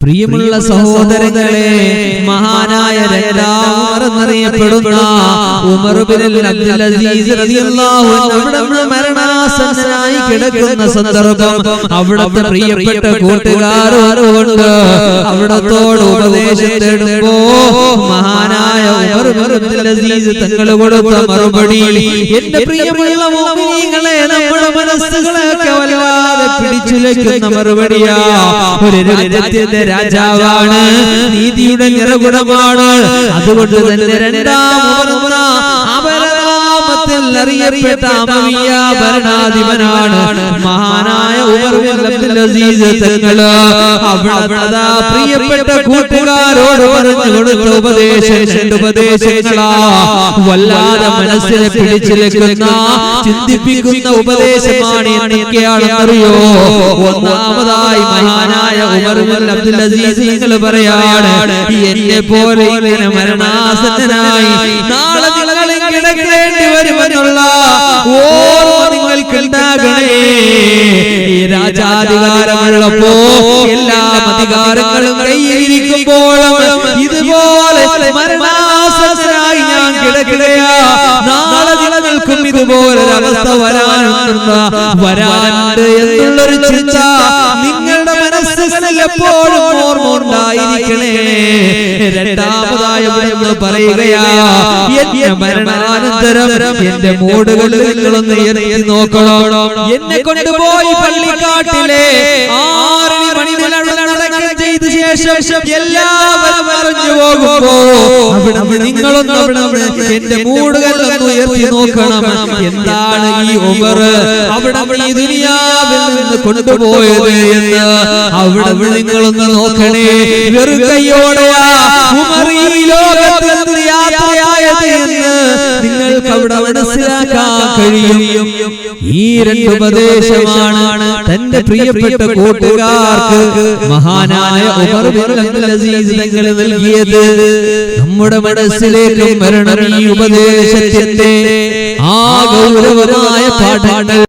പ്രിയമുള്ള സഹോദരങ്ങളെ മഹാനായ രണ്ടാമറിയപ്പെടുന്ന മരണാസന്നനായി കിടക്കുന്ന സന്ദർഭം അവിടത്തെ പ്രിയപ്പെട്ട കൂട്ടുകാരോട് അവിടത്തോട് ഉപദേശം തേടുമ്പോ മഹാനായ തങ്ങൾ കൊടുത്ത മറുപടി. എന്റെ പ്രിയമുള്ള നമ്മുടെ മനസ്സുകളൊക്കെ വല്ലാതെ പിടിച്ചുലയ്ക്കുന്ന ഒരു രാജാവാണ് നീതിയുടെ നിറകുടമാണ്. അതുകൊണ്ട് തന്നെ രണ്ടാമതുള്ള അറിയപ്പെട്ട അമവിയ ഭരണാധിപനാണ് മഹാനായ പ്രിയപ്പെട്ട കൂട്ടുകാരോട് പറഞ്ഞു കൊടുത്ത ഉപദേശം ഉപദേശങ്ങളാ. വല്ലാതെ മനസ്സിനെ പിടിച്ചിരിക്കുന്ന ചിന്തിപ്പിക്കുന്ന ഉപദേശമാണ് എന്തൊക്കെയാണെന്നറിയോ ഒന്നാമതായി മഹാനായ ഉമർ അബ്ദുൽ അസീസ് നിങ്ങൾ പറയാണ് എന്നെ പോലെ ഇങ്ങനെ മരണാസന്നനായി നാളെ നിങ്ങൾ കിടക്കേണ്ടി വരുമെന്നുള്ള ഓർമ്മ നിങ്ങൾക്ക് ഉണ്ടാകണേ ഈ രാജാധികാരമുള്ളപ്പോ എല്ലാ അധികാരങ്ങളും കയ്യിലിരിക്കുമ്പോഴും ഇതുപോലെ മരണാസന്നനായി ഞാൻ കിടക്കുകയാ. നാളെ നിലനിൽക്കും ഇതുപോലെ അവസ്ഥ വരാനുണ്ട് വരാനുണ്ട് എന്നുള്ളൊരു ചിന്ത നിങ്ങളുടെ മനസ്സിൽ എപ്പോഴും ഓർമ്മ ഉണ്ടായിരിക്കണേ. രണ്ടാമതായി പറയുകയാണ് പറയുകയാ എന്റെ മരണാനന്തരം എന്റെ മൂടുകളിൽ നിങ്ങളൊന്ന് എത്തി നോക്കണം. എന്നെ കൊണ്ടുപോയി പള്ളിക്കാട്ടിലെ ചെയ്ത ശേഷം എല്ലാവരും അറിഞ്ഞു പോകുമ്പോ അവിടെ നിങ്ങളൊന്ന് അവിടെ എന്റെ മൂടുകളിലൊന്ന് ഉയർത്തി നോക്കണം. എന്താണ് ഈ ഉമർ അവിടെ ഈ ദുനിയാവിൽ നിന്ന് കൊണ്ടുപോയത് എന്ന് അവിടെ നിങ്ങളൊന്ന് നോക്കണേ. വെറുകയോടെയാ ഉമർ ഈ ലോകത്ത് അവിടെ മനസ്സിലാക്കാൻ കഴിയും. ഈ രണ്ട് ഉപദേശമാണ് തന്റെ പ്രിയപ്പെട്ട കൂട്ടുകാർക്ക് മഹാനായ ഉമർ തങ്ങൾ നൽകിയത് നമ്മുടെ മനസ്സിലേക്ക് വരണം ഈ ഉപദേശത്തിന്റെ ആ ഗൗരവമായ പാഠങ്ങൾ